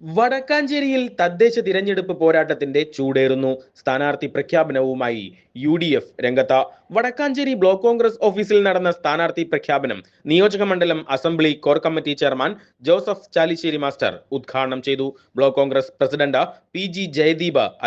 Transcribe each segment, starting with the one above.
വടക്കാഞ്ചേരിയിൽ തദ്ദേശ തിരഞ്ഞെടുപ്പ് പോരാട്ടത്തിന്റെ ചൂടേറുന്നു. സ്ഥാനാർത്ഥി പ്രഖ്യാപനവുമായി യു ഡി എഫ് രംഗത്ത്. വടക്കാഞ്ചേരി ബ്ലോക്ക് കോൺഗ്രസ് ഓഫീസിൽ നടന്ന സ്ഥാനാർത്ഥി പ്രഖ്യാപനം നിയോജക മണ്ഡലം assembly core committee chairman Joseph Chalissery master ഉദ്ഘാടനം ചെയ്തു. Block Congress president P G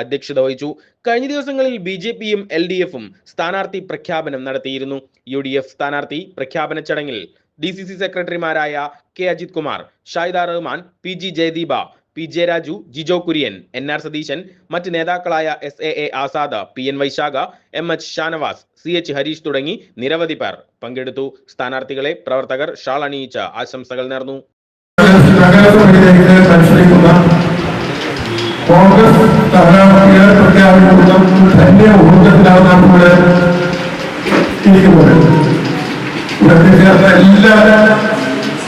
അധ്യക്ഷത വഹിച്ചു. കഴിഞ്ഞ ദിവസങ്ങളിൽ ബി ജെ പിയും എൽ ഡി എഫും സ്ഥാനാർത്ഥി പ്രഖ്യാപനം നടത്തിയിരുന്നു. യു ഡി എഫ് സ്ഥാനാർത്ഥി പ്രഖ്യാപന ചടങ്ങിൽ ഡി സി സി സെക്രട്ടറിമാരായ K Ajith Kumar Shahida Rahman P G Jayadeepa P J Raju Jijo Kurian N R Satheesan മറ്റ് നേതാക്കളായ S A A Azad P N Vaishakh M H Shanavas C H Harish തുടങ്ങി നിരവധി പേർ പങ്കെടുത്തു. സ്ഥാനാർത്ഥികളെ പ്രവർത്തകർ shawl അണിയിച്ച ആശംസകൾ നേർന്നു. കോൺഗ്രസ് എല്ലാ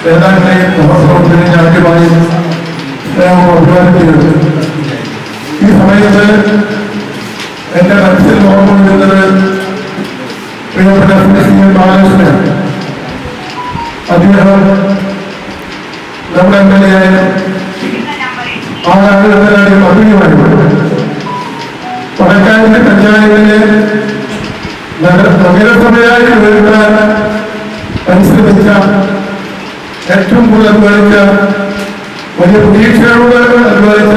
നേതാക്കളെയും സ്നേഹം അഭിവാദ്യം ചെയ്യുന്നു ഈ സമയത്ത് എന്റെ മനസ്സിൽ ഓർമ്മ വരുന്നത് പ്രിയപ്പെട്ട ശ്രീ സി എൻ ബാലകൃഷ്ണനാണ് അദ്ദേഹം നമ്മുടെ എം എൽ എ ആയ ആളുകളുടെ മധുരമായിരുന്നു വടക്കാനിന്റെ പഞ്ചായത്തിലെ നഗര നഗരസഭയായി വരുവാൻ പരിശ്രമിച്ച ഏറ്റവും കൂടുതൽ അധ്വാനിച്ച വലിയ പ്രതീക്ഷകളോട് അധ്വാനിച്ച